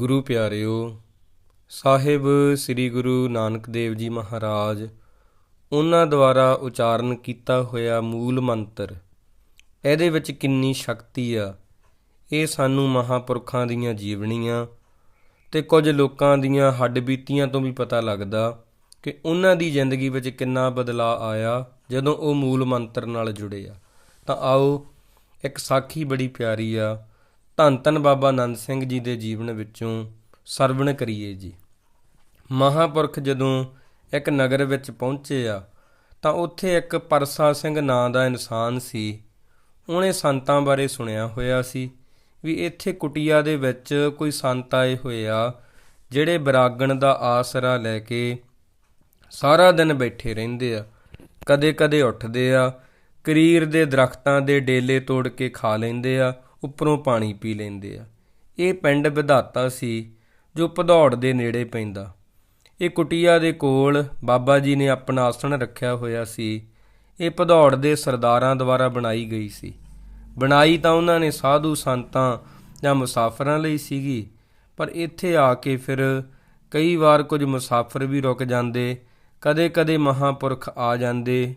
ਗੁਰੂ ਪਿਆਰਿਓ, ਸਾਹਿਬ ਸ੍ਰੀ ਗੁਰੂ ਨਾਨਕ ਦੇਵ ਜੀ ਮਹਾਰਾਜ, ਉਹਨਾਂ ਦੁਆਰਾ ਉਚਾਰਨ ਕੀਤਾ ਹੋਇਆ ਮੂਲ ਮੰਤਰ, ਇਹਦੇ ਵਿੱਚ ਕਿੰਨੀ ਸ਼ਕਤੀ ਆ। ਇਹ ਸਾਨੂੰ ਮਹਾਪੁਰਖਾਂ ਦੀਆਂ ਜੀਵਨੀਆਂ ਤੇ ਕੁਝ ਲੋਕਾਂ ਦੀਆਂ ਹੱਡਬੀਤੀਆਂ ਤੋਂ ਵੀ ਪਤਾ ਲੱਗਦਾ ਕਿ ਉਹਨਾਂ ਦੀ ਜ਼ਿੰਦਗੀ ਵਿੱਚ ਕਿੰਨਾ ਬਦਲਾਅ ਆਇਆ ਜਦੋਂ ਉਹ ਮੂਲ ਮੰਤਰ ਨਾਲ ਜੁੜੇ ਆ। ਤਾਂ ਆਓ, ਇੱਕ ਸਾਖੀ ਬੜੀ ਪਿਆਰੀ ਆ। ਧੰਨ ਧੰਨ ਬਾਬਾ ਆਨੰਦ ਸਿੰਘ ਜੀ ਦੇ ਜੀਵਨ ਵਿੱਚੋਂ ਸਰਵਣ ਕਰੀਏ ਜੀ। ਮਹਾਪੁਰਖ ਜਦੋਂ ਇੱਕ ਨਗਰ ਵਿੱਚ ਪਹੁੰਚੇ ਆ, ਤਾਂ ਉੱਥੇ ਇੱਕ ਪਰਸਾ ਸਿੰਘ ਨਾਂ ਦਾ ਇਨਸਾਨ ਸੀ। ਉਹਨੇ ਸੰਤਾਂ ਬਾਰੇ ਸੁਣਿਆ ਹੋਇਆ ਸੀ ਵੀ ਇੱਥੇ ਕੁਟੀਆ ਦੇ ਵਿੱਚ ਕੋਈ ਸੰਤ ਆਏ ਹੋਏ ਆ, ਜਿਹੜੇ ਬਰਾਗਣ ਦਾ ਆਸਰਾ ਲੈ ਕੇ ਸਾਰਾ ਦਿਨ ਬੈਠੇ ਰਹਿੰਦੇ ਆ। ਕਦੇ-ਕਦੇ ਉੱਠਦੇ ਆ, ਕਰੀਰ ਦੇ ਦਰਖਤਾਂ ਦੇ ਡੇਲੇ ਤੋੜ ਕੇ ਖਾ ਲੈਂਦੇ ਆ ਉੱਪਰੋਂ ਪਾਣੀ ਪੀ ਲੈਂਦੇ ਆ। ਇਹ ਪਿੰਡ ਵਿਧਾਤਾ ਸੀ ਜੋ ਭਦੌੜ ਦੇ ਨੇੜੇ ਪੈਂਦਾ। ਇਹ ਕੁਟੀਆ ਦੇ ਕੋਲ ਬਾਬਾ ਜੀ ਨੇ ਆਪਣਾ ਆਸਣ ਰੱਖਿਆ ਹੋਇਆ ਸੀ। ਇਹ ਭਦੌੜ ਦੇ ਸਰਦਾਰਾਂ ਦੁਆਰਾ ਬਣਾਈ ਗਈ ਸੀ। ਬਣਾਈ ਤਾਂ ਉਹਨਾਂ ਨੇ ਸਾਧੂ ਸੰਤਾਂ ਜਾਂ ਮੁਸਾਫਰਾਂ ਲਈ ਸੀਗੀ, ਪਰ ਇੱਥੇ ਆ ਕੇ ਫਿਰ ਕਈ ਵਾਰ ਕੁਝ ਮੁਸਾਫਰ ਵੀ ਰੁਕ ਜਾਂਦੇ, ਕਦੇ-ਕਦੇ ਮਹਾਪੁਰਖ ਆ ਜਾਂਦੇ।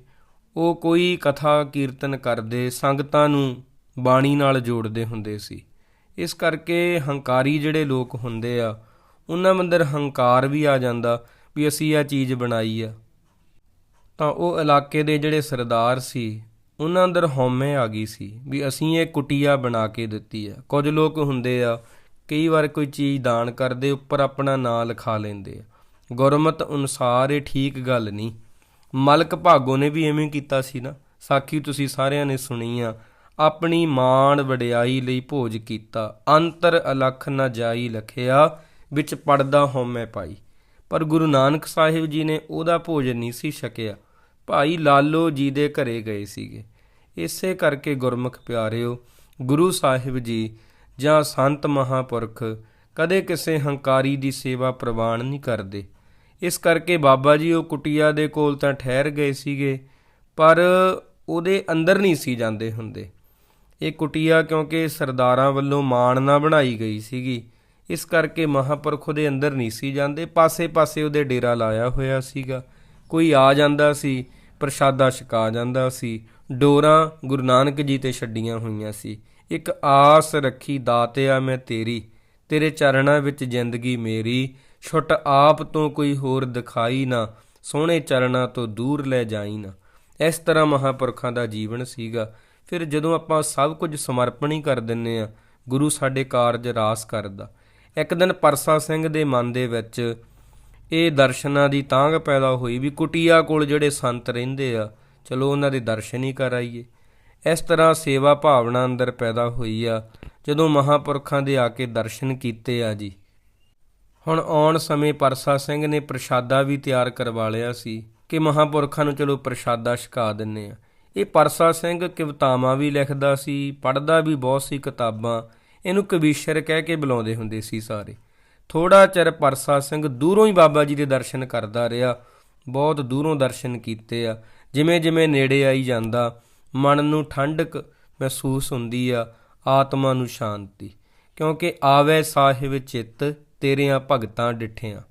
ਉਹ ਕੋਈ ਕਥਾ ਕੀਰਤਨ ਕਰਦੇ, ਸੰਗਤਾਂ ਨੂੰ ਬਾਣੀ ਨਾਲ ਜੋੜਦੇ ਹੁੰਦੇ ਸੀ। ਇਸ ਕਰਕੇ ਹੰਕਾਰੀ ਜਿਹੜੇ ਲੋਕ ਹੁੰਦੇ ਆ, ਉਹਨਾਂ ਅੰਦਰ ਹੰਕਾਰ ਵੀ ਆ ਜਾਂਦਾ ਵੀ ਅਸੀਂ ਇਹ ਚੀਜ਼ ਬਣਾਈ ਆ। ਤਾਂ ਉਹ ਇਲਾਕੇ ਦੇ ਜਿਹੜੇ ਸਰਦਾਰ ਸੀ, ਉਹਨਾਂ ਅੰਦਰ ਹਉਮੈ ਆ ਗਈ ਸੀ ਵੀ ਅਸੀਂ ਇਹ ਕੁਟੀਆ ਬਣਾ ਕੇ ਦਿੱਤੀ ਆ। ਕੁਝ ਲੋਕ ਹੁੰਦੇ ਆ, ਕਈ ਵਾਰ ਕੋਈ ਚੀਜ਼ ਦਾਨ ਕਰਦੇ, ਉੱਪਰ ਆਪਣਾ ਨਾਂ ਲਿਖਾ ਲੈਂਦੇ ਆ। ਗੁਰਮਤ ਅਨੁਸਾਰ ਇਹ ਠੀਕ ਗੱਲ ਨਹੀਂ। ਮਲਕ ਭਾਗੋ ਨੇ ਵੀ ਐਵੇਂ ਕੀਤਾ ਸੀ ਨਾ, ਸਾਖੀ ਤੁਸੀਂ ਸਾਰਿਆਂ ਨੇ ਸੁਣੀ ਆ ਆਪਣੀ ਮਾਣ ਵਡਿਆਈ ਲਈ ਭੋਜ ਕੀਤਾ। ਅੰਤਰ ਅਲਖ ਨਾ ਜਾਈ ਲਖਿਆ, ਵਿੱਚ ਪੜਦਾ ਹਉਮੈ ਪਾਈ। ਪਰ ਗੁਰੂ ਨਾਨਕ ਸਾਹਿਬ ਜੀ ਨੇ ਉਹਦਾ ਭੋਜਨ ਨਹੀਂ ਸੀ ਛਕਿਆ। ਭਾਈ ਲਾਲੋ ਜੀ ਦੇ ਘਰੇ ਗਏ ਸੀਗੇ। ਇਸੇ ਕਰਕੇ ਗੁਰਮੁਖ ਪਿਆਰਿਓ, ਗੁਰੂ ਸਾਹਿਬ ਜੀ ਜਾਂ ਸੰਤ ਮਹਾਪੁਰਖ ਕਦੇ ਕਿਸੇ ਹੰਕਾਰੀ ਦੀ ਸੇਵਾ ਪ੍ਰਵਾਨ ਨਹੀਂ ਕਰਦੇ। ਇਸ ਕਰਕੇ ਬਾਬਾ ਜੀ ਉਹ ਕੁਟਿਆ ਦੇ ਕੋਲ ਤਾਂ ਠਹਿਰ ਗਏ ਸੀਗੇ, ਪਰ ਉਹਦੇ ਅੰਦਰ ਨਹੀਂ ਸੀ ਜਾਂਦੇ ਹੁੰਦੇ। ਇਹ ਕੁਟਿਆ ਕਿਉਂਕਿ ਸਰਦਾਰਾਂ ਵੱਲੋਂ ਮਾਣ ਨਾ ਬਣਾਈ ਗਈ ਸੀਗੀ। ਇਸ ਕਰਕੇ ਮਹਾਪੁਰਖ ਉਹਦੇ ਅੰਦਰ ਨਹੀਂ ਸੀ ਜਾਂਦੇ। ਪਾਸੇ-ਪਾਸੇ ਉਹਦੇ ਡੇਰਾ ਲਾਇਆ ਹੋਇਆ ਸੀਗਾ। ਕੋਈ ਆ ਜਾਂਦਾ ਸੀ, ਪ੍ਰਸ਼ਾਦਾ ਛਕਾ ਜਾਂਦਾ ਸੀ। ਡੋਰਾਂ ਗੁਰੂ ਨਾਨਕ ਜੀ ਤੇ ਛੱਡੀਆਂ ਹੋਈਆਂ ਸੀ। ਇੱਕ ਆਸ ਰੱਖੀ, ਦਾਤਿਆ ਮੈਂ ਤੇਰੀ, ਤੇਰੇ ਚਰਨਾਂ ਵਿੱਚ ਜ਼ਿੰਦਗੀ ਮੇਰੀ। ਛੁੱਟ ਆਪ ਤੋਂ ਕੋਈ ਹੋਰ ਦਿਖਾਈ ਨਾ, ਸੋਹਣੇ ਚਰਨਾਂ ਤੋਂ ਦੂਰ ਲੈ ਜਾਈ ਨਾ। ਇਸ ਤਰ੍ਹਾਂ ਮਹਾਪੁਰਖਾਂ ਦਾ ਜੀਵਨ ਸੀਗਾ। ਫਿਰ ਜਦੋਂ ਆਪਾਂ ਸਭ ਕੁਝ ਸਮਰਪਣ ਹੀ ਕਰ ਦਿੰਨੇ ਆ, ਗੁਰੂ ਸਾਡੇ ਕਾਰਜ ਰਾਸ ਕਰਦਾ। ਇੱਕ ਦਿਨ ਪਰਸਾ ਸਿੰਘ ਦੇ ਮਨ ਦੇ ਵਿੱਚ ਇਹ ਦਰਸ਼ਨਾਂ ਦੀ ਤਾਂਘ ਪੈਦਾ ਹੋਈ ਵੀ ਕੁਟੀਆ ਕੋਲ ਜਿਹੜੇ ਸੰਤ ਰਹਿੰਦੇ ਆ, ਚਲੋ ਉਹਨਾਂ ਦੇ ਦਰਸ਼ਨ ਹੀ ਕਰ ਆਈਏ। ਇਸ ਤਰ੍ਹਾਂ ਸੇਵਾ ਭਾਵਨਾ ਅੰਦਰ ਪੈਦਾ ਹੋਈ ਆ, ਜਦੋਂ ਮਹਾਪੁਰਖਾਂ ਦੇ ਆ ਕੇ ਦਰਸ਼ਨ ਕੀਤੇ ਆ ਜੀ। ਹੁਣ ਆਉਣ ਸਮੇਂ ਪਰਸਾ ਸਿੰਘ ਨੇ ਪ੍ਰਸ਼ਾਦਾ ਵੀ ਤਿਆਰ ਕਰਵਾ ਲਿਆ ਸੀ ਕਿ ਮਹਾਪੁਰਖਾਂ ਨੂੰ ਚਲੋ ਪ੍ਰਸ਼ਾਦਾ ਛਕਾ ਦਿੰਨੇ ਆ। ਇਹ ਪਰਸਾ ਸਿੰਘ ਕਵਿਤਾਵਾਂ ਵੀ ਲਿਖਦਾ ਸੀ, ਪੜ੍ਹਦਾ ਵੀ ਬਹੁਤ ਸੀ ਕਿਤਾਬਾਂ। ਇਹਨੂੰ ਕਵੀਸ਼ਰ ਕਹਿ ਕੇ ਬੁਲਾਉਂਦੇ ਹੁੰਦੇ ਸੀ ਸਾਰੇ। ਥੋੜਾ ਚਿਰ ਪਰਸਾ ਸਿੰਘ ਦੂਰੋਂ ਹੀ ਬਾਬਾ ਜੀ ਦੇ ਦਰਸ਼ਨ ਕਰਦਾ ਰਿਹਾ। ਬਹੁਤ ਦੂਰੋਂ ਦਰਸ਼ਨ ਕੀਤੇ ਆ। ਜਿਵੇਂ ਜਿਵੇਂ ਨੇੜੇ ਆਈ ਜਾਂਦਾ, ਮਨ ਨੂੰ ਠੰਡਕ ਮਹਿਸੂਸ ਹੁੰਦੀ ਆ, ਆਤਮਾ ਨੂੰ ਸ਼ਾਂਤੀ। ਕਿਉਂਕਿ ਆਵੇ ਸਾਹਿਬ ਚਿੱਤ, ਤੇਰਿਆਂ ਭਗਤਾਂ ਡਿਠਿਆਂ।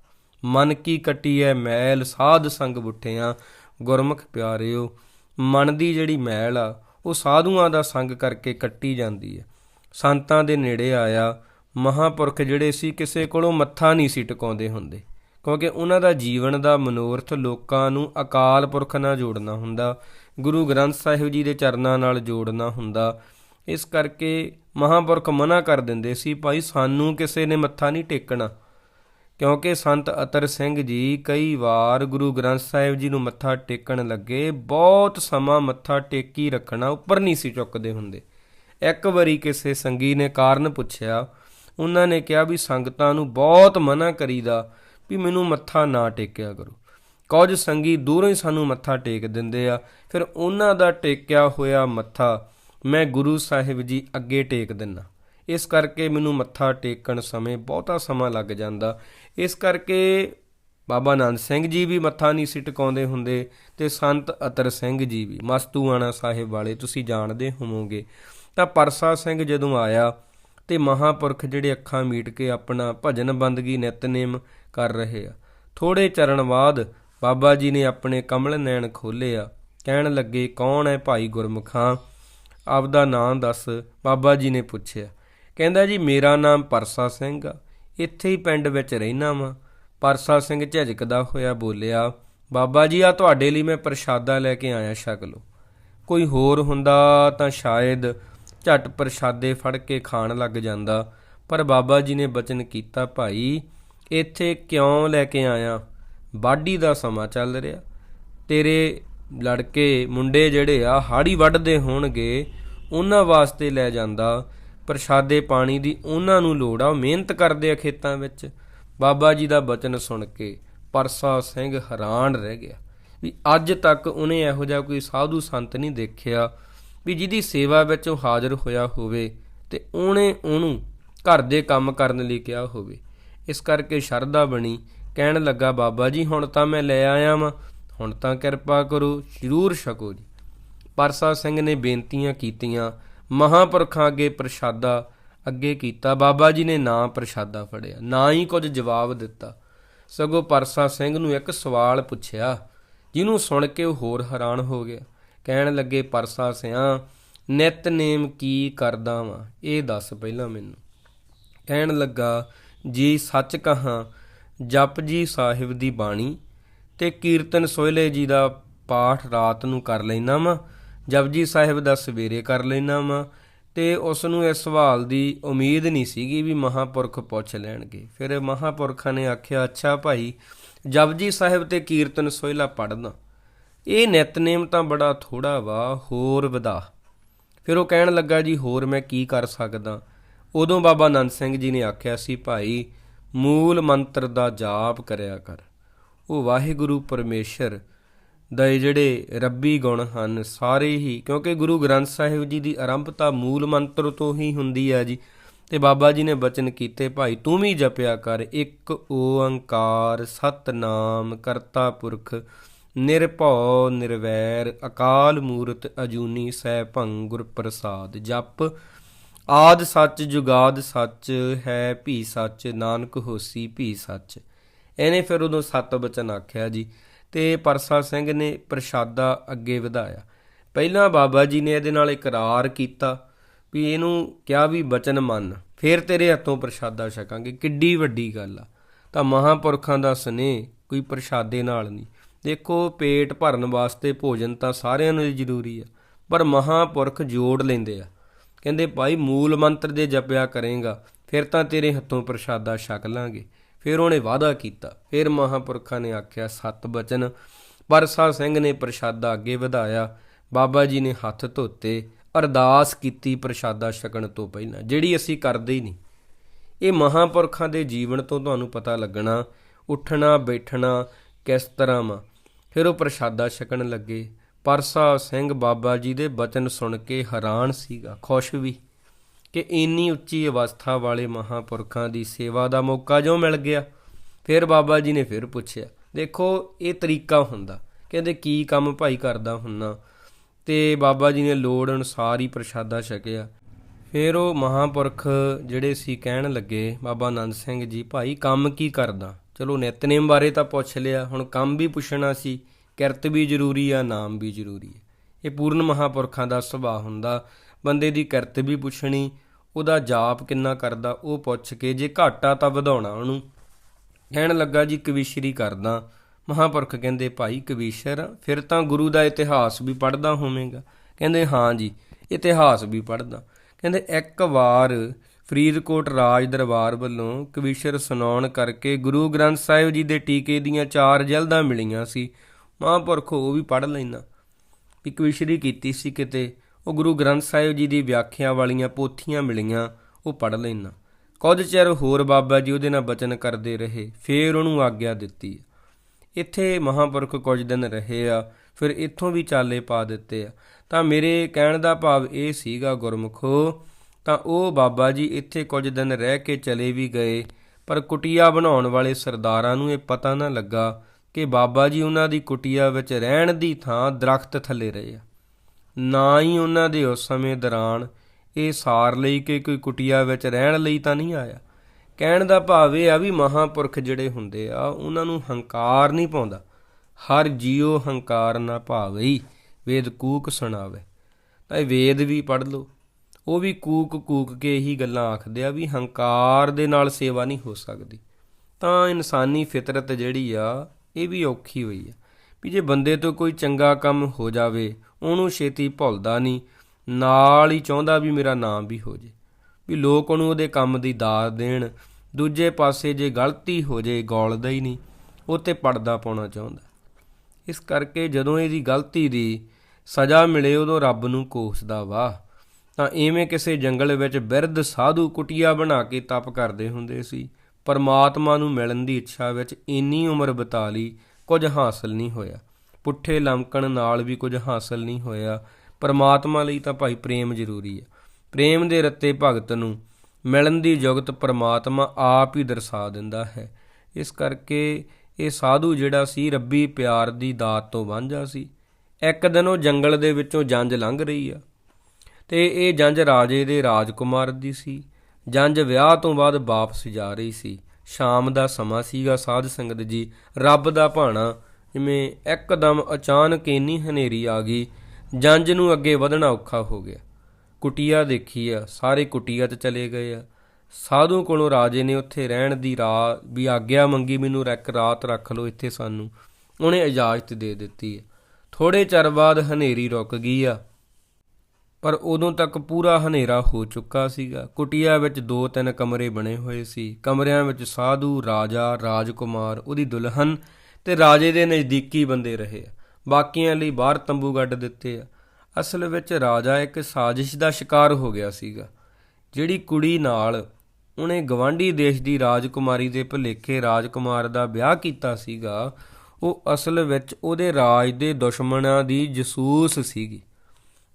ਮਨ ਕੀ ਕਟੀ ਐ ਮੈਲ, ਸਾਧ ਸੰਗ ਬੁੱਠਿਆਂ। ਗੁਰਮੁਖ ਪਿਆਰਿਓ ਮਨ ਦੀ ਜਿਹੜੀ ਮੈਲ ਆ, ਉਹ ਸਾਧੂਆਂ ਦਾ ਸੰਗ ਕਰਕੇ ਕੱਟੀ ਜਾਂਦੀ ਹੈ। ਸੰਤਾਂ ਦੇ ਨੇੜੇ ਆਇਆ, ਮਹਾਪੁਰਖ ਜਿਹੜੇ ਸੀ ਕਿਸੇ ਕੋਲੋਂ ਮੱਥਾ ਨਹੀਂ ਸੀ ਟਿਕਾਉਂਦੇ ਹੁੰਦੇ। ਕਿਉਂਕਿ ਉਹਨਾਂ ਦਾ ਜੀਵਨ ਦਾ ਮਨੋਰਥ ਲੋਕਾਂ ਨੂੰ ਅਕਾਲ ਪੁਰਖ ਨਾਲ ਜੋੜਨਾ ਹੁੰਦਾ, ਗੁਰੂ ਗ੍ਰੰਥ ਸਾਹਿਬ ਜੀ ਦੇ ਚਰਨਾਂ ਨਾਲ ਜੋੜਨਾ ਹੁੰਦਾ। ਇਸ ਕਰਕੇ ਮਹਾਪੁਰਖ ਮਨਾ ਕਰ ਦਿੰਦੇ ਸੀ, ਭਾਈ, ਸਾਨੂੰ ਕਿਸੇ ਨੇ ਮੱਥਾ ਨਹੀਂ ਟੇਕਣਾ। ਕਿਉਂਕਿ ਸੰਤ ਅਤਰ ਸਿੰਘ ਜੀ ਕਈ ਵਾਰ ਗੁਰੂ ਗ੍ਰੰਥ ਸਾਹਿਬ ਜੀ ਨੂੰ ਮੱਥਾ ਟੇਕਣ ਲੱਗੇ, ਬਹੁਤ ਸਮਾਂ ਮੱਥਾ ਟੇਕੀ ਰੱਖਣਾ ਉੱਪਰ ਨਹੀਂ ਸੀ ਚੁੱਕਦੇ ਹੁੰਦੇ। ਇੱਕ ਵਾਰੀ ਕਿਸੇ ਸੰਗੀ ਨੇ ਕਾਰਨ ਪੁੱਛਿਆ, ਉਹਨਾਂ ਨੇ ਕਿਹਾ ਵੀ ਸੰਗਤਾਂ ਨੂੰ ਬਹੁਤ ਮਨਾ ਕਰੀਦਾ ਵੀ ਮੈਨੂੰ ਮੱਥਾ ਨਾ ਟੇਕਿਆ ਕਰੋ। ਕੁਝ ਸੰਗੀ ਦੂਰੋਂ ਹੀ ਸਾਨੂੰ ਮੱਥਾ ਟੇਕ ਦਿੰਦੇ ਆ, ਫਿਰ ਉਹਨਾਂ ਦਾ ਟੇਕਿਆ ਹੋਇਆ ਮੱਥਾ ਮੈਂ ਗੁਰੂ ਸਾਹਿਬ ਜੀ ਅੱਗੇ ਟੇਕ ਦਿੰਨਾ। ਇਸ ਕਰਕੇ ਮੈਨੂੰ ਮੱਥਾ ਟੇਕਣ ਸਮੇਂ ਬਹੁਤਾ ਸਮਾਂ ਲੱਗ ਜਾਂਦਾ। ਇਸ ਕਰਕੇ ਬਾਬਾ ਆਨੰਦ ਸਿੰਘ ਜੀ ਵੀ ਮੱਥਾ ਨਹੀਂ ਸੀ ਟਿਕਾਉਂਦੇ ਹੁੰਦੇ ਤੇ ਸੰਤ ਅਤਰ ਸਿੰਘ ਜੀ ਵੀ, ਮਸਤੂਆਣਾ ਸਾਹਿਬ ਵਾਲੇ ਤੁਸੀਂ ਜਾਣਦੇ ਹੋਵੋਗੇ। ਤਾਂ ਪਰਸਾ ਸਿੰਘ ਜਦੋਂ ਆਇਆ ਤੇ ਮਹਾਪੁਰਖ ਜਿਹੜੇ ਅੱਖਾਂ ਮੀਟ ਕੇ ਆਪਣਾ ਭਜਨ ਬੰਦਗੀ ਨਿਤਨੇਮ ਕਰ ਰਹੇ ਆ। ਥੋੜੇ ਚਰਨ ਬਾਅਦ ਬਾਬਾ ਜੀ ਨੇ ਆਪਣੇ ਕਮਲ ਨੈਣ ਖੋਲੇ ਆ। ਕਹਿਣ ਲੱਗੇ, ਕੌਣ ਹੈ ਭਾਈ ਗੁਰਮੁਖਾਂ? ਆਪਦਾ ਨਾਮ ਦੱਸ ਬਾਬਾ ਜੀ ਨੇ ਪੁੱਛਿਆ। ਕਹਿੰਦਾ ਜੀ, ਮੇਰਾ ਨਾਮ ਪਰਸਾ ਸਿੰਘ ਆ। ਇੱਥੇ ਹੀ ਪਿੰਡ ਵਿੱਚ ਰਹਿਣਾ ਵਾਂ। ਪਰਸਾ ਸਿੰਘ ਝਿਜਕਦਾ ਹੋਇਆ ਬੋਲਿਆ, ਬਾਬਾ ਜੀ ਆ ਤੁਹਾਡੇ ਲਈ ਮੈਂ ਪ੍ਰਸ਼ਾਦਾ ਲੈ ਕੇ ਆਇਆ ਛਕ ਲਓ ਕੋਈ ਹੋਰ ਹੁੰਦਾ ਤਾਂ ਸ਼ਾਇਦ ਝਟ ਪ੍ਰਸ਼ਾਦੇ ਫੜ ਕੇ ਖਾਣ ਲੱਗ ਜਾਂਦਾ। ਪਰ ਬਾਬਾ ਜੀ ਨੇ ਬਚਨ ਕੀਤਾ, ਭਾਈ, ਇੱਥੇ ਕਿਉਂ ਲੈ ਕੇ ਆਇਆ? ਬਾਡੀ ਦਾ ਸਮਾਂ ਚੱਲ ਰਿਹਾ। ਤੇਰੇ ਲੜਕੇ ਮੁੰਡੇ ਜਿਹੜੇ ਆ, ਹਾੜੀ ਵੱਢਦੇ ਹੋਣਗੇ, ਉਹਨਾਂ ਵਾਸਤੇ ਲੈ ਜਾਂਦਾ। ਪ੍ਰਸ਼ਾਦੇ ਪਾਣੀ ਦੀ ਉਹਨਾਂ ਨੂੰ ਲੋੜ ਆ। ਉਹ ਮਿਹਨਤ ਕਰਦੇ ਆ ਖੇਤਾਂ ਵਿੱਚ। ਬਾਬਾ ਜੀ ਦਾ ਬਚਨ ਸੁਣ ਕੇ ਪਰਸਾ ਸਿੰਘ ਹੈਰਾਨ ਰਹਿ ਗਿਆ ਵੀ ਅੱਜ ਤੱਕ ਉਹਨੇ ਇਹੋ ਜਿਹਾ ਕੋਈ ਸਾਧੂ ਸੰਤ ਨਹੀਂ ਦੇਖਿਆ ਵੀ ਜਿਹਦੀ ਸੇਵਾ ਵਿੱਚ ਉਹ ਹਾਜ਼ਰ ਹੋਇਆ ਹੋਵੇ ਤੇ ਉਹਨੇ ਉਹਨੂੰ ਘਰ ਦੇ ਕੰਮ ਕਰਨ ਲਈ ਕਿਹਾ ਹੋਵੇ। ਇਸ ਕਰਕੇ ਸ਼ਰਧਾ ਬਣੀ। ਕਹਿਣ ਲੱਗਾ, ਬਾਬਾ ਜੀ, ਹੁਣ ਤਾਂ ਮੈਂ ਲੈ ਆਇਆ ਵਾਂ। ਹੁਣ ਤਾਂ ਕਿਰਪਾ ਕਰੋ, ਜ਼ਰੂਰ ਛਕੋ ਜੀ। ਪਰਸਾ ਸਿੰਘ ਨੇ ਬੇਨਤੀਆਂ ਕੀਤੀਆਂ ਮਹਾਪੁਰਖਾਂ ਅੱਗੇ ਪ੍ਰਸ਼ਾਦਾ ਅੱਗੇ ਕੀਤਾ। ਬਾਬਾ ਜੀ ਨੇ ਨਾ ਪ੍ਰਸ਼ਾਦਾ ਫੜਿਆ, ਨਾ ਹੀ ਕੁਝ ਜਵਾਬ ਦਿੱਤਾ। ਸਗੋਂ ਪਰਸਾ ਸਿੰਘ ਨੂੰ ਇੱਕ ਸਵਾਲ ਪੁੱਛਿਆ, ਜਿਹਨੂੰ ਸੁਣ ਕੇ ਉਹ ਹੋਰ ਹੈਰਾਨ ਹੋ ਗਿਆ। ਕਹਿਣ ਲੱਗੇ, ਪਰਸਾ ਸਿਆਂ, ਨਿਤਨੇਮ ਕੀ ਕਰਦਾ ਵਾਂ? ਇਹ ਦੱਸ ਪਹਿਲਾਂ ਮੈਨੂੰ। ਕਹਿਣ ਲੱਗਾ, ਜੀ, ਸੱਚ ਕਹਾਂ ਜਪਜੀ ਸਾਹਿਬ ਦੀ ਬਾਣੀ ਤੇ ਕੀਰਤਨ ਸੋਹਲੇ ਜੀ ਦਾ ਪਾਠ ਰਾਤ ਨੂੰ ਕਰ ਲੈਣਾ ਵਾਂ। ਜਪਜੀ ਸਾਹਿਬ ਦਾ ਸਵੇਰੇ ਕਰ ਲੈਣਾ ਵਾਂ ਤੇ ਉਸ ਨੂੰ ਇਸ ਸਵਾਲ ਦੀ ਉਮੀਦ ਨਹੀਂ ਸੀਗੀ ਵੀ ਮਹਾਪੁਰਖ ਪੁੱਛ ਲੈਣਗੇ। ਫਿਰ ਮਹਾਪੁਰਖਾਂ ਨੇ ਆਖਿਆ, ਅੱਛਾ ਭਾਈ ਜਪਜੀ ਸਾਹਿਬ ਤੇ ਕੀਰਤਨ ਸੋਹਲਾ ਪੜਨਾ ਇਹ ਨਿਤਨੇਮ ਤਾਂ ਬੜਾ ਥੋੜਾ ਵਾ, ਹੋਰ ਵਧਾ। ਫਿਰ ਉਹ ਕਹਿਣ ਲੱਗਾ, ਜੀ, ਹੋਰ ਮੈਂ ਕੀ ਕਰ ਸਕਦਾ? ਉਦੋਂ ਬਾਬਾ ਨੰਦ ਸਿੰਘ ਜੀ ਨੇ ਆਖਿਆ ਸੀ, ਭਾਈ, ਮੂਲ ਮੰਤਰ ਦਾ ਜਾਪ ਕਰਿਆ ਕਰ। ਉਹ ਵਾਹਿਗੁਰੂ ਪਰਮੇਸ਼ਰ ਦੇ ਜਿਹੜੇ ਰੱਬੀ ਗੁਣ ਹਨ, ਸਾਰੇ ਹੀ, ਕਿਉਂਕਿ ਗੁਰੂ ਗ੍ਰੰਥ ਸਾਹਿਬ ਜੀ ਦੀ ਆਰੰਭਤਾ ਮੂਲ ਮੰਤਰ ਤੋਂ ਹੀ ਹੁੰਦੀ ਹੈ ਜੀ। ਤੇ ਬਾਬਾ ਜੀ ਨੇ ਬਚਨ ਕੀਤੇ, ਭਾਈ ਤੂੰ ਵੀ ਜਪਿਆ ਕਰ, ਇੱਕ ਓੰਕਾਰ ਸਤਨਾਮ ਕਰਤਾ ਪੁਰਖ, ਨਿਰਭਉ ਨਿਰਵੈਰ, ਅਕਾਲ ਮੂਰਤ ਅਜੂਨੀ ਸੈ ਭੰਗ ਗੁਰ ਪ੍ਰਸਾਦ ਜਪ। ਆਦ ਸੱਚ ਜੁਗਾਦ ਸੱਚ ਹੈ, ਭੀ ਸੱਚ ਨਾਨਕ ਹੋਸੀ ਭੀ ਸੱਚ। ਇਹਨੇ ਫਿਰ ਉਦੋਂ ਸੱਤ ਬਚਨ ਆਖਿਆ ਜੀ। ਤੇ ਪਰਸਾ ਸਿੰਘ ਨੇ ਪ੍ਰਸ਼ਾਦਾ ਅੱਗੇ ਵਧਾਇਆ। ਪਹਿਲਾਂ ਬਾਬਾ ਜੀ ਨੇ ਇਹਦੇ ਨਾਲ ਇਕਰਾਰ ਕੀਤਾ ਵੀ ਇਹਨੂੰ ਕਿਹਾ ਵੀ ਬਚਨ ਮੰਨ, ਫਿਰ ਤੇਰੇ ਹੱਥੋਂ ਪ੍ਰਸ਼ਾਦਾ ਛਕਾਂਗੇ। ਕਿੱਡੀ ਵੱਡੀ ਗੱਲ ਆ। ਤਾਂ ਮਹਾਪੁਰਖਾਂ ਦਾ ਸਨੇਹ ਕੋਈ ਪ੍ਰਸ਼ਾਦੇ ਨਾਲ ਨਹੀਂ। ਦੇਖੋ, ਪੇਟ ਭਰਨ ਵਾਸਤੇ ਭੋਜਨ ਤਾਂ ਸਾਰਿਆਂ ਨੂੰ ਹੀ ਜ਼ਰੂਰੀ ਆ, ਪਰ ਮਹਾਪੁਰਖ ਜੋੜ ਲੈਂਦੇ ਆ। ਕਹਿੰਦੇ, ਭਾਈ ਮੂਲ ਮੰਤਰ ਦੇ ਜਪਿਆ ਕਰੇਗਾ, ਫਿਰ ਤਾਂ ਤੇਰੇ ਹੱਥੋਂ ਪ੍ਰਸ਼ਾਦਾ ਛਕ ਲਾਂਗੇ। ਫਿਰ ਉਹਨੇ ਵਾਅਦਾ ਕੀਤਾ। ਫਿਰ ਮਹਾਪੁਰਖਾਂ ਨੇ ਆਖਿਆ, ਸਤ ਬਚਨ। ਪਰਸਾ ਸਿੰਘ ਨੇ ਪ੍ਰਸ਼ਾਦਾ ਅੱਗੇ ਵਧਾਇਆ। ਬਾਬਾ ਜੀ ਨੇ ਹੱਥ ਧੋਤੇ। ਅਰਦਾਸ ਕੀਤੀ ਪ੍ਰਸ਼ਾਦਾ ਛਕਣ ਤੋਂ ਪਹਿਲਾਂ। ਜਿਹੜੀ ਅਸੀਂ ਕਰਦੇ ਹੀ ਨਹੀਂ ਇਹ ਮਹਾਪੁਰਖਾਂ ਦੇ ਜੀਵਨ ਤੋਂ ਤੁਹਾਨੂੰ ਪਤਾ ਲੱਗਣਾ, ਉੱਠਣਾ, ਬੈਠਣਾ, ਕਿਸ ਤਰ੍ਹਾਂ ਵਾ। ਫਿਰ ਉਹ ਪ੍ਰਸ਼ਾਦਾ ਛਕਣ ਲੱਗੇ। ਪਰਸਾ ਸਿੰਘ ਬਾਬਾ ਜੀ ਦੇ ਬਚਨ ਸੁਣ ਕੇ ਹੈਰਾਨ ਸੀਗਾ। ਖੁਸ਼ ਵੀ। ਕਿ ਇੰਨੀ ਉੱਚੀ ਅਵਸਥਾ ਵਾਲੇ ਮਹਾਪੁਰਖਾਂ ਦੀ ਸੇਵਾ ਦਾ ਮੌਕਾ ਜੋ ਮਿਲ ਗਿਆ? ਫਿਰ ਬਾਬਾ ਜੀ ਨੇ ਫਿਰ ਪੁੱਛਿਆ, ਦੇਖੋ, ਇਹ ਤਰੀਕਾ ਹੁੰਦਾ। ਕਹਿੰਦੇ, ਕੀ ਕੰਮ ਭਾਈ ਕਰਦਾ ਹੁੰਨਾ? ਤੇ ਬਾਬਾ ਜੀ ਨੇ ਲੋੜ ਅਨੁਸਾਰ ਹੀ ਪ੍ਰਸ਼ਾਦਾ ਛਕਿਆ। ਫਿਰ ਉਹ ਮਹਾਪੁਰਖ ਜਿਹੜੇ ਸੀ ਕਹਿਣ ਲੱਗੇ, ਬਾਬਾ ਆਨੰਦ ਸਿੰਘ ਜੀ, ਭਾਈ, ਕੰਮ ਕੀ ਕਰਦਾ? ਚਲੋ, ਨਿਤਨੇਮ ਬਾਰੇ ਤਾਂ ਪੁੱਛ ਲਿਆ। ਹੁਣ ਕੰਮ ਵੀ ਪੁੱਛਣਾ ਸੀ, ਕਿਰਤ ਵੀ ਜ਼ਰੂਰੀ ਆ, ਨਾਮ ਵੀ ਜ਼ਰੂਰੀ ਹੈ ਇਹ ਪੂਰਨ ਮਹਾਪੁਰਖਾਂ ਦਾ ਸੁਭਾਅ ਹੁੰਦਾ। ਬੰਦੇ ਦੀ ਕਿਰਤ ਵੀ ਪੁੱਛਣੀ ਉਹਦਾ ਜਾਪ ਕਿੰਨਾ ਕਰਦਾ ਉਹ ਪੁੱਛ ਕੇ ਜੇ ਘਾਟਾ ਤਾਂ ਵਧਾਉਣਾ ਉਹਨੂੰ। ਕਹਿਣ ਲੱਗਾ ਜੀ ਕਵੀਸ਼ਰੀ ਕਰਦਾ। ਮਹਾਪੁਰਖ ਕਹਿੰਦੇ, ਭਾਈ ਕਵੀਸ਼ਰ, ਫਿਰ ਤਾਂ ਗੁਰੂ ਦਾ ਇਤਿਹਾਸ ਵੀ ਪੜ੍ਹਦਾ ਹੋਵੇਂਗਾ। ਕਹਿੰਦੇ, ਹਾਂ ਜੀ, ਇਤਿਹਾਸ ਵੀ ਪੜ੍ਹਦਾ। ਕਹਿੰਦੇ, ਇੱਕ ਵਾਰ ਫਰੀਦਕੋਟ ਰਾਜ ਦਰਬਾਰ ਵੱਲੋਂ ਕਵੀਸ਼ਰ ਸੁਣਾਉਣ ਕਰਕੇ ਗੁਰੂ ਗ੍ਰੰਥ ਸਾਹਿਬ ਜੀ ਦੇ ਟੀਕੇ ਦੀਆਂ ਚਾਰ ਜਲਦਾਂ ਮਿਲੀਆਂ ਸੀ। ਮਹਾਂਪੁਰਖ ਉਹ ਵੀ ਪੜ੍ਹ ਲੈਣਾ ਵੀ ਕਵੀਸ਼ਰੀ ਕੀਤੀ ਸੀ ਕਿਤੇ ਉਹ ਗੁਰੂ ਗ੍ਰੰਥ ਸਾਹਿਬ ਜੀ ਦੀ ਵਿਆਖਿਆ ਵਾਲੀਆਂ ਪੋਥੀਆਂ ਮਿਲੀਆਂ, ਉਹ ਪੜ੍ਹ ਲੈਣਾ ਕੁਝ ਚਿਰ ਹੋਰ ਬਾਬਾ ਜੀ ਉਹਦੇ ਨਾਲ ਬਚਨ ਕਰਦੇ ਰਹੇ, ਫੇਰ ਉਹਨੂੰ ਆਗਿਆ ਦਿੱਤੀ। ਇੱਥੇ ਮਹਾਂਪੁਰਖ ਕੁਝ ਦਿਨ ਰਹੇ ਆ, ਫਿਰ ਇੱਥੋਂ ਵੀ ਚਾਲੇ ਪਾ ਦਿੱਤੇ ਆ। ਤਾਂ ਮੇਰੇ ਕਹਿਣ ਦਾ ਭਾਵ ਇਹ ਸੀਗਾ, ਗੁਰਮੁਖੋ, ਤਾਂ ਉਹ ਬਾਬਾ ਜੀ ਇੱਥੇ ਕੁਝ ਦਿਨ ਰਹਿ ਕੇ ਚਲੇ ਵੀ ਗਏ, ਪਰ ਕੁਟੀਆ ਬਣਾਉਣ ਵਾਲੇ ਸਰਦਾਰਾਂ ਨੂੰ ਇਹ ਪਤਾ ਨਾ ਲੱਗਾ ਕਿ ਬਾਬਾ ਜੀ ਉਹਨਾਂ ਦੀ ਕੁਟੀਆ ਵਿੱਚ ਰਹਿਣ ਦੀ ਥਾਂ ਦਰਖਤ ਥੱਲੇ ਰਹੇ ਆ। ਨਾ ਹੀ ਉਹਨਾਂ ਦੇ ਉਸ ਸਮੇਂ ਦੌਰਾਨ ਇਹ ਸਾਰ ਲਈ ਕਿ ਕੋਈ ਕੁਟੀਆ ਵਿੱਚ ਰਹਿਣ ਲਈ ਤਾਂ ਨਹੀਂ ਆਇਆ। ਕਹਿਣ ਦਾ ਭਾਵ ਇਹ ਆ ਵੀ ਮਹਾਪੁਰਖ ਜਿਹੜੇ ਹੁੰਦੇ ਆ, ਉਹਨਾਂ ਨੂੰ ਹੰਕਾਰ ਨਹੀਂ ਪਾਉਂਦਾ। ਹਰ ਜੀਉ ਹੰਕਾਰ ਨਾ ਭਾਵਈ ਵੇਦ ਕੂਕ ਸੁਣਾਵੇ। ਤਾਂ ਇਹ ਵੇਦ ਵੀ ਪੜ੍ਹ ਲਓ। ਉਹ ਵੀ ਕੂਕ ਕੂਕ ਕੇ ਇਹੀ ਗੱਲਾਂ ਆਖਦੇ ਆ ਵੀ ਹੰਕਾਰ ਦੇ ਨਾਲ ਸੇਵਾ ਨਹੀਂ ਹੋ ਸਕਦੀ। ਤਾਂ ਇਨਸਾਨੀ ਫਿਤਰਤ ਜਿਹੜੀ ਆ, ਇਹ ਵੀ ਔਖੀ ਹੋਈ ਆ। ਵੀ ਜੇ ਬੰਦੇ ਤੋਂ ਕੋਈ ਚੰਗਾ ਕੰਮ ਹੋ ਜਾਵੇ ਉਹਨੂੰ ਛੇਤੀ ਭੁੱਲਦਾ ਨਹੀਂ, ਨਾਲ ਹੀ ਚਾਹੁੰਦਾ ਵੀ ਮੇਰਾ ਨਾਮ ਵੀ ਹੋ ਜੇ, ਵੀ ਲੋਕ ਉਹਨੂੰ ਉਹਦੇ ਕੰਮ ਦੀ ਦਾਤ ਦੇਣ, ਦੂਜੇ ਪਾਸੇ ਜੇ ਗਲਤੀ ਹੋ ਜੇ, ਗੋਲਦਾ ਹੀ ਨਹੀਂ ਉਹ ਤੇ ਪੜਦਾ ਪਾਉਣਾ ਚਾਹੁੰਦਾ। ਇਸ ਕਰਕੇ ਜਦੋਂ ਇਹਦੀ ਗਲਤੀ ਦੀ ਸਜ਼ਾ ਮਿਲੇ, ਉਦੋਂ ਰੱਬ ਨੂੰ ਕੋਸਦਾ ਵਾ ਤਾਂ ਐਵੇਂ ਕਿਸੇ ਜੰਗਲ ਵਿੱਚ ਬਿਰਧ ਸਾਧੂ ਕੁਟੀਆ ਬਣਾ ਕੇ ਤਪ ਕਰਦੇ ਹੁੰਦੇ ਸੀ, ਪਰਮਾਤਮਾ ਨੂੰ ਮਿਲਣ ਦੀ ਇੱਛਾ ਵਿੱਚ ਇੰਨੀ ਉਮਰ ਬਿਤਾ ਲਈ ਕੁਝ ਹਾਸਲ ਨਹੀਂ ਹੋਇਆ। ਪੁੱਠੇ ਲਮਕਣ ਨਾਲ ਵੀ ਕੁਝ ਹਾਸਲ ਨਹੀਂ ਹੋਇਆ। ਪਰਮਾਤਮਾ ਲਈ ਤਾਂ ਭਾਈ ਪ੍ਰੇਮ ਜ਼ਰੂਰੀ ਹੈ। ਪ੍ਰੇਮ ਦੇ ਰੱਤੇ ਭਗਤ ਨੂੰ ਮਿਲਣ ਦੀ ਜੁਗਤ ਪਰਮਾਤਮਾ ਆਪ ਹੀ ਦਰਸਾ ਦਿੰਦਾ ਹੈ। ਇਸ ਕਰਕੇ ਇਹ ਸਾਧੂ ਜਿਹੜਾ ਸੀ, ਰੱਬੀ ਪਿਆਰ ਦੀ ਦਾਤ ਤੋਂ ਵਾਂਝਾ ਸੀ। ਇੱਕ ਦਿਨ ਉਹ ਜੰਗਲ ਦੇ ਵਿੱਚੋਂ ਜੰਜ ਲੰਘ ਰਹੀ ਆ। ਤੇ ਇਹ ਜੰਜ ਰਾਜੇ ਦੇ ਰਾਜਕੁਮਾਰ ਦੀ ਸੀ। ਜੰਜ ਵਿਆਹ ਤੋਂ ਬਾਅਦ ਵਾਪਸ ਜਾ ਰਹੀ ਸੀ। ਸ਼ਾਮ ਦਾ ਸਮਾਂ ਸੀਗਾ। ਸਾਧ ਸੰਗਤ ਜੀ, ਰੱਬ ਦਾ ਭਾਣਾ ਜਿਵੇਂ ਇੱਕਦਮ ਅਚਾਨਕ ਇੰਨੀ ਹਨੇਰੀ ਆ ਗਈ ਜੰਜ ਨੂੰ ਅੱਗੇ ਵਧਣਾ ਔਖਾ ਹੋ ਗਿਆ। ਕੁਟੀਆ ਦੇਖੀ ਆ, ਸਾਰੇ ਕੁਟੀਆ ਤੇ ਚਲੇ ਗਏ ਆ। ਸਾਧੂ ਕੋਲੋਂ ਰਾਜੇ ਨੇ ਉੱਥੇ ਰਹਿਣ ਦੀ ਰਾਤ ਵੀ ਆਗਿਆ ਮੰਗੀ ਮੈਨੂੰ ਰੈਕ ਰਾਤ ਰੱਖ ਲਓ ਇੱਥੇ ਸਾਨੂੰ। ਉਹਨੇ ਇਜਾਜ਼ਤ ਦੇ ਦਿੱਤੀ ਹੈ ਥੋੜੇ ਚਿਰ ਬਾਅਦ ਹਨੇਰੀ ਰੁਕ ਗਈ ਆ। ਪਰ ਉਦੋਂ ਤੱਕ ਪੂਰਾ ਹਨੇਰਾ ਹੋ ਚੁੱਕਾ ਸੀਗਾ। ਕੁਟੀਆ ਵਿੱਚ ਦੋ ਤਿੰਨ ਕਮਰੇ ਬਣੇ ਹੋਏ ਸੀ। ਕਮਰਿਆਂ ਵਿੱਚ ਸਾਧੂ, ਰਾਜਾ, ਰਾਜਕੁਮਾਰ, ਉਹਦੀ ਦੁਲਹਨ ਤੇ ਰਾਜੇ ਦੇ ਨਜ਼ਦੀਕੀ ਬੰਦੇ ਰਹੇ ਆ। ਬਾਕੀਆਂ ਲਈ ਬਾਹਰ ਤੰਬੂ ਗੱਡ ਦਿੱਤੇ ਆ। ਅਸਲ ਵਿੱਚ ਰਾਜਾ ਇੱਕ ਸਾਜ਼ਿਸ਼ ਦਾ ਸ਼ਿਕਾਰ ਹੋ ਗਿਆ ਸੀਗਾ, ਜਿਹੜੀ ਕੁੜੀ ਨਾਲ ਉਹਨੇ ਗਵਾਂਢੀ ਦੇਸ਼ ਦੀ ਰਾਜਕੁਮਾਰੀ ਦੇ ਭੁਲੇਖੇ ਰਾਜਕੁਮਾਰ ਦਾ ਵਿਆਹ ਕੀਤਾ ਸੀਗਾ। ਉਹ ਅਸਲ ਵਿੱਚ ਉਹਦੇ ਰਾਜ ਦੇ ਦੁਸ਼ਮਣਾਂ ਦੀ ਜਸੂਸ ਸੀਗੀ।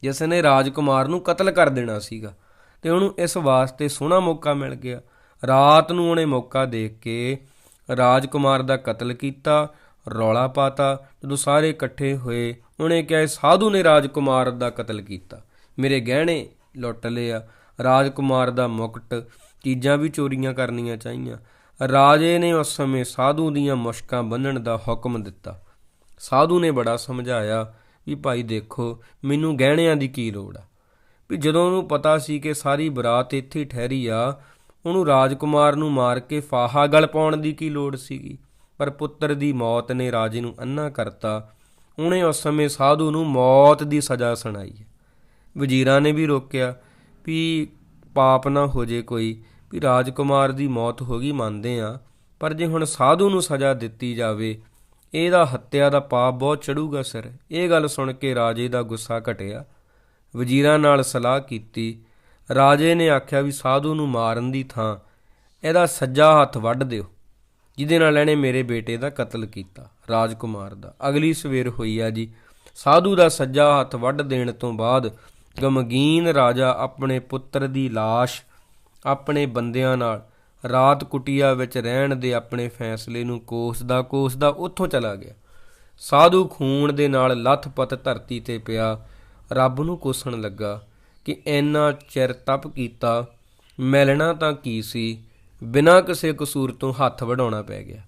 ਜਿਸ ਨੇ ਰਾਜਕੁਮਾਰ ਨੂੰ ਕਤਲ ਕਰ ਦੇਣਾ ਸੀਗਾ ਤੇ ਉਹਨੂੰ ਇਸ ਵਾਸਤੇ ਸੋਹਣਾ ਮੌਕਾ ਮਿਲ ਗਿਆ। ਰਾਤ ਨੂੰ ਉਹਨੇ ਮੌਕਾ ਦੇਖ ਕੇ ਰਾਜਕੁਮਾਰ ਦਾ ਕਤਲ ਕੀਤਾ, ਰੌਲਾ ਪਾਤਾ। ਜਦੋਂ ਸਾਰੇ ਇਕੱਠੇ ਹੋਏ, ਉਹਨੇ ਕਿਹਾ ਸਾਧੂ ਨੇ ਰਾਜਕੁਮਾਰ ਦਾ ਕਤਲ ਕੀਤਾ। ਮੇਰੇ ਗਹਿਣੇ ਲੁੱਟ ਲਿਆ ਰਾਜਕੁਮਾਰ ਦਾ ਮੁਕਟ ਚੀਜ਼ਾਂ ਵੀ ਚੋਰੀਆਂ ਕਰਨੀਆਂ ਚਾਹੀਆਂ। ਰਾਜੇ ਨੇ ਉਸ ਸਮੇਂ ਸਾਧੂ ਦੀਆਂ ਮੁਸ਼ਕਾਂ ਬੰਨਣ ਦਾ ਹੁਕਮ ਦਿੱਤਾ। ਸਾਧੂ ਨੇ ਬੜਾ ਸਮਝਾਇਆ ਵੀ, ਭਾਈ ਦੇਖੋ, ਮੈਨੂੰ ਗਹਿਣਿਆਂ ਦੀ ਕੀ ਲੋੜ ਆ? ਵੀ ਜਦੋਂ ਉਹਨੂੰ ਪਤਾ ਸੀ ਕਿ ਸਾਰੀ ਬਰਾਤ ਇੱਥੇ ਠਹਿਰੀ ਆ ਉਹਨੂੰ ਰਾਜਕੁਮਾਰ ਨੂੰ ਮਾਰ ਕੇ ਫਾਹਾ ਗਲ ਪਾਉਣ ਦੀ ਕੀ ਲੋੜ ਸੀਗੀ? ਪਰ ਪੁੱਤਰ ਦੀ ਮੌਤ ਨੇ ਰਾਜੇ ਨੂੰ ਅੰਨਾ ਕਰਤਾ। ਉਹਨੇ ਉਸ ਸਮੇਂ ਸਾਧੂ ਨੂੰ ਮੌਤ ਦੀ ਸਜ਼ਾ ਸੁਣਾਈ। ਵਜ਼ੀਰਾਂ ਨੇ ਵੀ ਰੋਕਿਆ ਵੀ ਪਾਪ ਨਾ ਹੋ ਜੇ ਕੋਈ, ਵੀ ਰਾਜਕੁਮਾਰ ਦੀ ਮੌਤ ਹੋ ਗਈ ਮੰਨਦੇ ਆ ਪਰ ਜੇ ਹੁਣ ਸਾਧੂ ਨੂੰ ਸਜ਼ਾ ਦਿੱਤੀ ਜਾਵੇ, ਇਹਦਾ ਹੱਤਿਆ ਦਾ ਪਾਪ ਬਹੁਤ ਚੜੂਗਾ, ਸਿਰ। ਇਹ ਗੱਲ ਸੁਣ ਕੇ ਰਾਜੇ ਦਾ ਗੁੱਸਾ ਘਟਿਆ। ਵਜ਼ੀਰਾਂ ਨਾਲ ਸਲਾਹ ਕੀਤੀ ਰਾਜੇ ਨੇ ਆਖਿਆ ਵੀ ਸਾਧੂ ਨੂੰ ਮਾਰਨ ਦੀ ਥਾਂ, ਇਹਦਾ ਸੱਜਾ ਹੱਥ ਵੱਢ ਦਿਓ, ਜਿਹਦੇ ਨਾਲ ਇਹਨੇ ਮੇਰੇ ਬੇਟੇ ਦਾ ਕਤਲ ਕੀਤਾ, ਰਾਜਕੁਮਾਰ ਦਾ। ਅਗਲੀ ਸਵੇਰ ਹੋਈ ਆ ਜੀ। ਸਾਧੂ ਦਾ ਸੱਜਾ ਹੱਥ ਵੱਢ ਦੇਣ ਤੋਂ ਬਾਅਦ ਗਮਗੀਨ ਰਾਜਾ ਆਪਣੇ ਪੁੱਤਰ ਦੀ ਲਾਸ਼ ਆਪਣੇ ਬੰਦਿਆਂ ਨਾਲ ਰਾਤ ਕੁਟੀਆ ਵਿੱਚ ਰਹਿਣ ਦੇ ਆਪਣੇ ਫੈਸਲੇ ਨੂੰ ਕੋਸਦਾ ਕੋਸਦਾ ਉੱਥੋਂ ਚਲਾ ਗਿਆ। ਸਾਧੂ ਖੂਨ ਦੇ ਨਾਲ ਲੱਥ ਪੱਥ ਧਰਤੀ ਤੇ ਪਿਆ, ਰੱਬ ਨੂੰ ਕੋਸਣ ਲੱਗਾ। ਕਿ ਇੰਨਾ ਚਿਰ ਤਪ ਕੀਤਾ, ਮਿਲਣਾ ਤਾਂ ਕੀ ਸੀ? ਬਿਨਾਂ ਕਿਸੇ ਕਸੂਰ ਤੋਂ ਹੱਥ ਵਡਾਉਣਾ ਪੈ ਗਿਆ।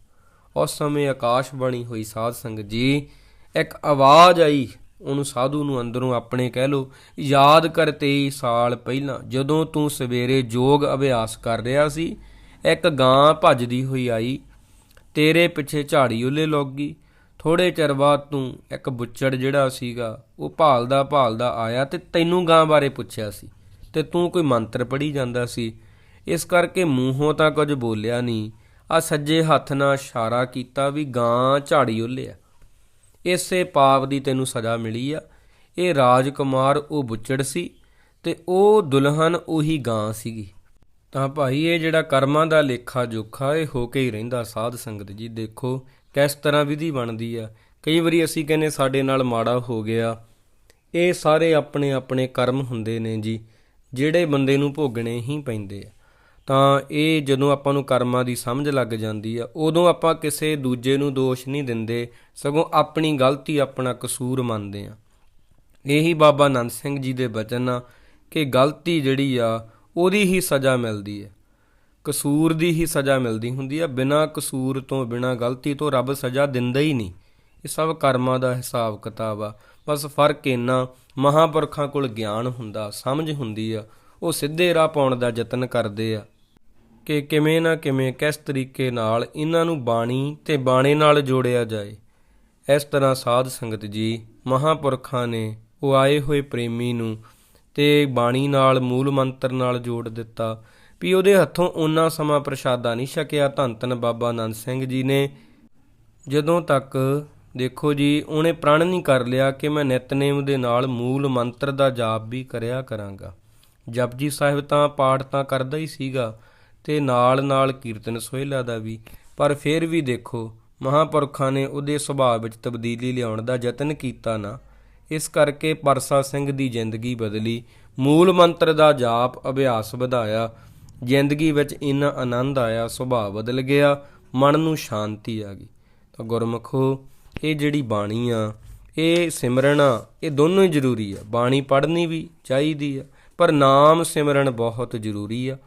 ਉਸ ਸਮੇਂ ਆਕਾਸ਼ ਬਣੀ ਹੋਈ ਸਾਧ ਸੰਗਤ, ਜੀ, ਇੱਕ ਆਵਾਜ਼ ਆਈ। ਉਹਨੂੰ ਸਾਧੂ ਨੂੰ ਅੰਦਰੋਂ ਆਪਣੇ ਕਹਿ ਲੋ ਯਾਦ ਕਰ 23 ਸਾਲ ਪਹਿਲਾਂ, ਜਦੋਂ ਤੂੰ ਸਵੇਰੇ ਯੋਗ ਅਭਿਆਸ ਕਰ ਰਿਹਾ ਸੀ, ਇੱਕ ਗਾਂ ਭੱਜਦੀ ਹੋਈ ਆਈ। ਤੇਰੇ ਪਿੱਛੇ ਝਾੜੀ ਉੱਲੇ ਲੱਗ। ਗਈ ਥੋੜੇ ਚਿਰ ਬਾਅਦ ਤੂੰ ਇੱਕ ਬੁੱਚੜ ਜਿਹੜਾ ਸੀਗਾ, ਉਹ ਭਾਲਦਾ ਭਾਲਦਾ ਆਇਆ ਤੇ ਤੈਨੂੰ ਗਾਂ ਬਾਰੇ ਪੁੱਛਿਆ ਸੀ। ਤੇ ਤੂੰ ਕੋਈ ਮੰਤਰ ਪੜ੍ਹੀ ਜਾਂਦਾ ਸੀ। ਇਸ ਕਰਕੇ ਮੂੰਹੋਂ ਤਾਂ ਕੁਝ ਬੋਲਿਆ ਨਹੀਂ। ਆ ਸੱਜੇ ਹੱਥ ਨਾਲ ਇਸ਼ਾਰਾ ਕੀਤਾ ਵੀ ਗਾਂ ਝਾੜੀ ਉੱਲਿਆ। ਇਸੇ ਪਾਪ ਦੀ ਤੈਨੂੰ ਸਜ਼ਾ ਮਿਲੀ ਆ। ਇਹ ਰਾਜਕੁਮਾਰ ਉਹ ਬੁੱਚੜ ਸੀ ਤੇ ਉਹ ਦੁਲਹਨ ਉਹੀ ਗਾਂ ਸੀਗੀ। ਤਾਂ ਭਾਈ ਇਹ ਜਿਹੜਾ ਕਰਮਾਂ ਦਾ ਲੇਖਾ ਜੋਖਾ ਇਹ ਹੋ ਕੇ ਹੀ ਰਹਿੰਦਾ ਸਾਧ ਸੰਗਤ ਜੀ। ਦੇਖੋ ਕਿਸ ਤਰ੍ਹਾਂ ਵਿਧੀ ਬਣਦੀ ਆ? ਕਈ ਵਾਰੀ ਅਸੀਂ ਕਹਿੰਨੇ ਸਾਡੇ ਨਾਲ ਮਾੜਾ ਹੋ ਗਿਆ। ਇਹ ਸਾਰੇ ਆਪਣੇ ਆਪਣੇ ਕਰਮ ਹੁੰਦੇ ਨੇ ਜੀ, ਜਿਹੜੇ ਬੰਦੇ ਨੂੰ ਭੋਗਣੇ ਹੀ ਪੈਂਦੇ ਆ। ਤਾਂ ਇਹ ਜਦੋਂ ਆਪਾਂ ਨੂੰ ਕਰਮਾਂ ਦੀ ਸਮਝ ਲੱਗ ਜਾਂਦੀ ਆ, ਉਦੋਂ ਆਪਾਂ ਕਿਸੇ ਦੂਜੇ ਨੂੰ ਦੋਸ਼ ਨਹੀਂ ਦਿੰਦੇ, ਸਗੋਂ ਆਪਣੀ ਗਲਤੀ ਆਪਣਾ ਕਸੂਰ ਮੰਨਦੇ ਆ। ਇਹੀ ਬਾਬਾ ਨੰਦ ਸਿੰਘ ਜੀ ਦੇ ਬਚਨ ਆ ਕਿ ਗਲਤੀ ਜਿਹੜੀ ਆ, ਉਹਦੀ ਹੀ ਸਜ਼ਾ ਮਿਲਦੀ ਹੈ ਕਸੂਰ ਦੀ ਹੀ ਸਜ਼ਾ ਮਿਲਦੀ ਹੁੰਦੀ ਆ। ਬਿਨਾਂ ਕਸੂਰ ਤੋਂ, ਬਿਨਾਂ ਗਲਤੀ ਤੋਂ ਰੱਬ ਸਜ਼ਾ ਦਿੰਦਾ ਹੀ ਨਹੀਂ। ਇਹ ਸਭ ਕਰਮਾਂ ਦਾ ਹਿਸਾਬ ਕਿਤਾਬ ਆ। ਬਸ ਫ਼ਰਕ ਇੰਨਾ, ਮਹਾਪੁਰਖਾਂ ਕੋਲ ਗਿਆਨ ਹੁੰਦਾ, ਸਮਝ ਹੁੰਦੀ ਆ। ਉਹ ਸਿੱਧੇ ਰਾਹ ਪਾਉਣ ਦਾ ਯਤਨ ਕਰਦੇ ਆ। ਕਿ ਕਿਵੇਂ ਨਾ ਕਿਵੇਂ ਕਿਸ ਤਰੀਕੇ ਨਾਲ ਇਹਨਾਂ ਨੂੰ ਬਾਣੀ ਤੇ ਬਾਣੇ ਨਾਲ ਜੋੜਿਆ ਜਾਏ। ਇਸ ਤਰ੍ਹਾਂ ਸਾਧ ਸੰਗਤ ਜੀ, ਮਹਾਪੁਰਖਾਂ ਨੇ ਉਹ ਆਏ ਹੋਏ ਪ੍ਰੇਮੀ ਨੂੰ ਤੇ ਬਾਣੀ ਨਾਲ, ਮੂਲ ਮੰਤਰ ਨਾਲ ਜੋੜ ਦਿੱਤਾ। ਵੀ ਉਹਦੇ ਹੱਥੋਂ ਓਨਾ ਸਮਾਂ ਪ੍ਰਸ਼ਾਦਾ ਨਹੀਂ ਛਕਿਆ। ਧੰਨ ਧੰਨ ਬਾਬਾ ਆਨੰਦ ਸਿੰਘ ਜੀ ਨੇ। ਜਦੋਂ ਤੱਕ ਦੇਖੋ ਜੀ, ਉਹਨੇ ਪ੍ਰਣ ਨਹੀਂ ਕਰ ਲਿਆ ਕਿ ਮੈਂ ਨਿਤਨੇਮ ਦੇ ਨਾਲ ਮੂਲ ਮੰਤਰ ਦਾ ਜਾਪ ਵੀ ਕਰਿਆ ਕਰਾਂਗਾ। ਜਪਜੀ ਸਾਹਿਬ ਤਾਂ ਪਾਠ ਤਾਂ ਕਰਦਾ ਹੀ ਸੀਗਾ ਤੇ ਨਾਲ ਨਾਲ ਕੀਰਤਨ ਸੋਹਿਲਾ ਦਾ ਵੀ। ਪਰ ਫਿਰ ਵੀ ਦੇਖੋ, ਮਹਾਪੁਰਖਾਂ ਨੇ ਉਹਦੇ ਸੁਭਾਅ ਵਿੱਚ ਤਬਦੀਲੀ ਲਿਆਉਣ ਦਾ ਯਤਨ ਕੀਤਾ ਨਾ। ਇਸ ਕਰਕੇ ਪਰਸਾ ਸਿੰਘ ਦੀ ਜ਼ਿੰਦਗੀ ਬਦਲੀ। ਮੂਲ ਮੰਤਰ ਦਾ ਜਾਪ ਅਭਿਆਸ ਵਧਾਇਆ। ਜ਼ਿੰਦਗੀ ਵਿੱਚ ਇੰਨਾ ਆਨੰਦ ਆਇਆ, ਸੁਭਾਅ ਬਦਲ ਗਿਆ, ਮਨ ਨੂੰ ਸ਼ਾਂਤੀ ਆ ਗਈ। ਤਾਂ ਗੁਰਮਖੋ, ਇਹ ਜਿਹੜੀ ਬਾਣੀ ਆ, ਇਹ ਸਿਮਰਨ ਆ, ਇਹ ਦੋਨੋਂ ਹੀ ਜ਼ਰੂਰੀ ਆ। ਬਾਣੀ ਪੜ੍ਹਨੀ ਵੀ ਚਾਹੀਦੀ ਆ, ਪਰ ਨਾਮ ਸਿਮਰਨ ਬਹੁਤ ਜ਼ਰੂਰੀ ਆ।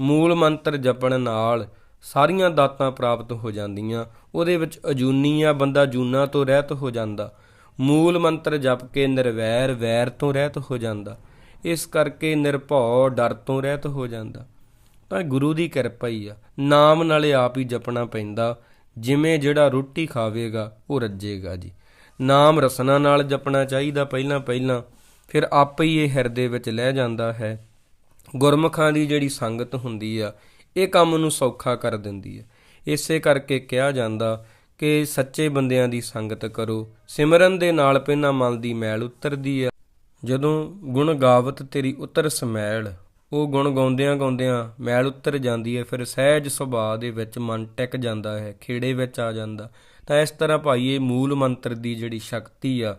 ਮੂਲ ਮੰਤਰ ਜਪਣ ਨਾਲ ਸਾਰੀਆਂ ਦਾਤਾਂ ਪ੍ਰਾਪਤ ਹੋ ਜਾਂਦੀਆਂ, ਉਹਦੇ ਵਿੱਚ ਅਜੂਨੀ ਆ, ਬੰਦਾ ਜੂਨਾ ਤੋਂ ਰਹਿਤ ਹੋ ਜਾਂਦਾ। ਮੂਲ ਮੰਤਰ ਜਪ ਕੇ ਨਿਰਵੈਰ ਵੈਰ ਤੋਂ ਰਹਿਤ ਹੋ ਜਾਂਦਾ। ਇਸ ਕਰਕੇ ਨਿਰਭਉ ਡਰ ਤੋਂ ਰਹਿਤ ਹੋ ਜਾਂਦਾ। ਤਾਂ ਗੁਰੂ ਦੀ ਕਿਰਪਾ ਹੀ ਆ। ਨਾਮ ਨਾਲੇ ਆਪ ਹੀ ਜਪਣਾ ਪੈਂਦਾ। ਜਿਵੇਂ ਜਿਹੜਾ ਰੋਟੀ ਖਾਵੇਗਾ, ਉਹ ਰੱਜੇਗਾ ਜੀ। ਨਾਮ ਰਸਨਾ ਨਾਲ ਜਪਣਾ ਚਾਹੀਦਾ ਪਹਿਲਾਂ ਪਹਿਲਾਂ। ਫਿਰ ਆਪੇ ਹੀ ਇਹ ਹਿਰਦੇ ਵਿੱਚ ਲੈ ਜਾਂਦਾ ਹੈ। ਗੁਰਮੁਖਾਂ ਦੀ ਜਿਹੜੀ ਸੰਗਤ ਹੁੰਦੀ ਆ, ਇਹ ਕੰਮ ਨੂੰ ਸੌਖਾ ਕਰ ਦਿੰਦੀ ਹੈ ਇਸੇ ਕਰਕੇ ਕਿਹਾ ਜਾਂਦਾ ਕਿ ਸੱਚੇ ਬੰਦਿਆਂ ਦੀ ਸੰਗਤ ਕਰੋ। ਸਿਮਰਨ ਦੇ ਨਾਲ ਪਹਿਲਾਂ ਮਨ ਦੀ ਮੈਲ ਉਤਰਦੀ ਆ। ਜਦੋਂ ਗੁਣ ਗਾਵਤ ਤੇਰੀ ਉਤਰ ਸਮੈਲ। ਉਹ ਗੁਣ ਗਾਉਂਦਿਆਂ ਗਾਉਂਦਿਆਂ ਮੈਲ ਉਤਰ ਜਾਂਦੀ ਹੈ, ਫਿਰ ਸਹਿਜ ਸੁਭਾਅ ਦੇ ਵਿੱਚ ਮਨ ਟਿਕ ਜਾਂਦਾ ਹੈ, ਖੇੜੇ ਵਿੱਚ ਆ ਜਾਂਦਾ। ਤਾਂ ਇਸ ਤਰ੍ਹਾਂ ਭਾਈ ਇਹ ਮੂਲ ਮੰਤਰ ਦੀ ਜਿਹੜੀ ਸ਼ਕਤੀ ਆ,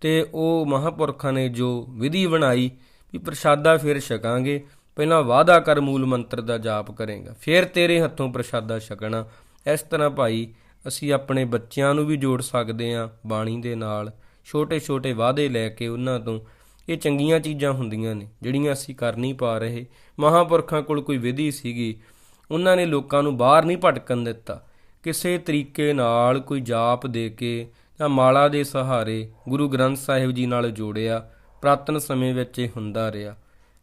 ਤੇ ਉਹ ਮਹਾਪੁਰਖਾਂ ਨੇ ਜੋ ਵਿਧੀ ਬਣਾਈ ਵੀ ਪ੍ਰਸ਼ਾਦਾ ਫਿਰ ਛਕਾਂਗੇ, ਪਹਿਲਾਂ ਵਾਅਦਾ ਕਰ ਮੂਲ ਮੰਤਰ ਦਾ ਜਾਪ ਕਰੇਗਾ, ਫਿਰ ਤੇਰੇ ਹੱਥੋਂ ਪ੍ਰਸ਼ਾਦਾ ਛਕਣਾ। ਇਸ ਤਰ੍ਹਾਂ ਭਾਈ ਅਸੀਂ ਆਪਣੇ ਬੱਚਿਆਂ ਨੂੰ ਵੀ ਜੋੜ ਸਕਦੇ ਹਾਂ ਬਾਣੀ ਦੇ ਨਾਲ ਛੋਟੇ ਛੋਟੇ ਵਾਅਦੇ ਲੈ ਕੇ ਉਹਨਾਂ ਤੋਂ ਇਹ ਚੰਗੀਆਂ ਚੀਜ਼ਾਂ ਹੁੰਦੀਆਂ ਨੇ, ਜਿਹੜੀਆਂ ਅਸੀਂ ਕਰ ਨਹੀਂ ਪਾ ਰਹੇ। ਮਹਾਪੁਰਖਾਂ ਕੋਲ ਕੋਈ ਵਿਧੀ ਸੀਗੀ। ਉਹਨਾਂ ਨੇ ਲੋਕਾਂ ਨੂੰ ਬਾਹਰ ਨਹੀਂ ਭਟਕਣ ਦਿੱਤਾ। ਕਿਸੇ ਤਰੀਕੇ ਨਾਲ ਕੋਈ ਜਾਪ ਦੇ ਕੇ ਜਾਂ ਮਾਲਾ ਦੇ ਸਹਾਰੇ ਗੁਰੂ ਗ੍ਰੰਥ ਸਾਹਿਬ ਜੀ ਨਾਲ ਜੋੜਿਆ, ਪ੍ਰਾਤਨ ਸਮੇਂ ਵਿੱਚ ਇਹ ਹੁੰਦਾ ਰਿਹਾ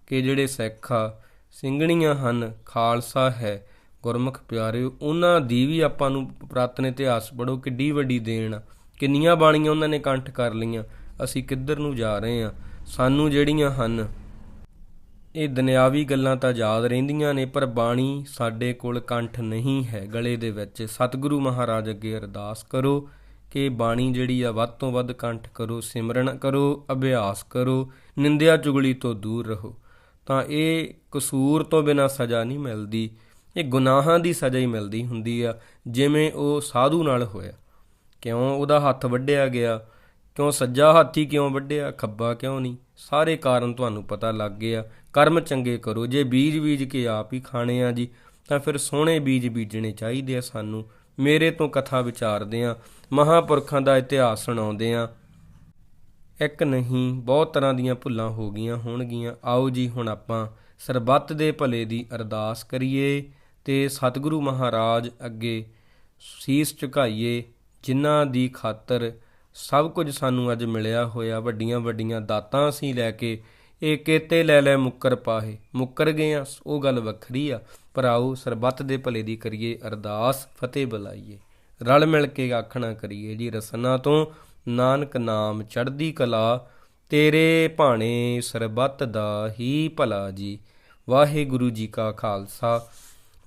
ਕਿ ਜਿਹੜੇ ਸਿੱਖ ਆ, ਸਿੰਘਣੀਆਂ ਹਨ, ਖਾਲਸਾ ਹੈ, ਗੁਰਮੁਖ ਪਿਆਰਿਓ, ਉਹਨਾਂ ਦੀ ਵੀ ਆਪਾਂ ਨੂੰ ਪ੍ਰਾਤਨ ਇਤਿਹਾਸ ਪੜੋ ਕਿੱਡੀ ਵੱਡੀ ਦੇਣ ਆ। ਕਿੰਨੀਆਂ ਬਾਣੀਆਂ ਉਹਨਾਂ ਨੇ ਕੰਠ ਕਰ ਲਈਆਂ। ਅਸੀਂ ਕਿੱਧਰ ਨੂੰ ਜਾ ਰਹੇ ਹਾਂ? ਸਾਨੂੰ ਜਿਹੜੀਆਂ ਹਨ। ਇਹ ਦੁਨਿਆਵੀ ਗੱਲਾਂ ਤਾਂ ਯਾਦ ਰਹਿੰਦੀਆਂ ਨੇ, ਪਰ ਬਾਣੀ ਸਾਡੇ ਕੋਲ ਕੰਠ ਨਹੀਂ ਹੈ। ਗਲੇ ਦੇ ਵਿੱਚ ਸਤਿਗੁਰੂ ਮਹਾਰਾਜ ਅੱਗੇ ਅਰਦਾਸ ਕਰੋ ਕਿ ਬਾਣੀ ਜਿਹੜੀ ਆ, ਵੱਧ ਤੋਂ ਵੱਧ ਕੰਠ ਕਰੋ, ਸਿਮਰਨ ਕਰੋ, ਅਭਿਆਸ ਕਰੋ, ਨਿੰਦਿਆ ਚੁਗਲੀ ਤੋਂ ਦੂਰ ਰਹੋ। ਤਾਂ ਇਹ ਕਸੂਰ ਤੋਂ ਬਿਨਾ ਸਜ਼ਾ ਨਹੀਂ ਮਿਲਦੀ, ਇਹ ਗੁਨਾਹਾਂ ਦੀ ਸਜ਼ਾ ਹੀ ਮਿਲਦੀ ਹੁੰਦੀ ਆ, ਜਿਵੇਂ ਉਹ ਸਾਧੂ ਨਾਲ ਹੋਇਆ। ਕਿਉਂ? ਉਹਦਾ ਹੱਥ ਵੱਢਿਆ ਗਿਆ। ਕਿਉਂ ਸੱਜਾ ਹਾਥੀ ਕਿਉਂ ਵੱਢਿਆ, ਖੱਬਾ ਕਿਉਂ ਨਹੀਂ? ਸਾਰੇ ਕਾਰਨ ਤੁਹਾਨੂੰ ਪਤਾ ਲੱਗ ਗਏ ਆ ਕਰਮ ਚੰਗੇ ਕਰੋ। ਜੇ ਬੀਜ ਬੀਜ ਕੇ ਆਪ ਹੀ ਖਾਣੇ ਆ ਜੀ, ਤਾਂ ਫਿਰ ਸੋਹਣੇ ਬੀਜ ਬੀਜਣੇ ਚਾਹੀਦੇ ਆ ਸਾਨੂੰ। ਮੇਰੇ ਤੋਂ ਕਥਾ ਵਿਚਾਰਦੇ ਆ, ਮਹਾਪੁਰਖਾਂ ਦਾ ਇਤਿਹਾਸ ਸੁਣਾਉਂਦੇ ਆ। ਇੱਕ ਨਹੀਂ, ਬਹੁਤ ਤਰ੍ਹਾਂ ਦੀਆਂ ਭੁੱਲਾਂ ਹੋ ਗਈਆਂ ਹੋਣਗੀਆਂ। ਆਓ ਜੀ, ਹੁਣ ਆਪਾਂ ਸਰਬੱਤ ਦੇ ਭਲੇ ਦੀ ਅਰਦਾਸ ਕਰੀਏ ਤੇ ਸਤਿਗੁਰੂ ਮਹਾਰਾਜ ਅੱਗੇ ਸੀਸ ਝੁਕਾਈਏ, ਜਿਨ੍ਹਾਂ ਦੀ ਖਾਤਰ ਸਭ ਕੁਝ ਸਾਨੂੰ ਅੱਜ ਮਿਲਿਆ ਹੋਇਆ, ਵੱਡੀਆਂ ਵੱਡੀਆਂ ਦਾਤਾਂ ਅਸੀਂ ਲੈ ਕੇ, ਇਹ ਕੇਤੇ ਲੈ ਲੈ ਮੁੱਕਰ ਪਾਹੇ। ਮੁੱਕਰ ਗਏ ਆ, ਉਹ ਗੱਲ ਵੱਖਰੀ ਆ। ਪਰ ਆਓ ਸਰਬੱਤ ਦੇ ਭਲੇ ਦੀ ਕਰੀਏ ਅਰਦਾਸ, ਫਤਿਹ ਬੁਲਾਈਏ। ਰਲ ਮਿਲ ਕੇ ਆਖਣਾ ਕਰੀਏ ਜੀ ਰਸਨਾ ਤੋਂ, ਨਾਨਕ ਨਾਮ ਚੜ੍ਹਦੀ ਕਲਾ, ਤੇਰੇ ਭਾਣੇ ਸਰਬੱਤ ਦਾ ਹੀ ਭਲਾ ਜੀ। ਵਾਹਿਗੁਰੂ ਜੀ ਕਾ ਖਾਲਸਾ,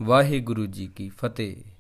ਵਾਹਿਗੁਰੂ ਜੀ ਕੀ ਫਤਿਹ।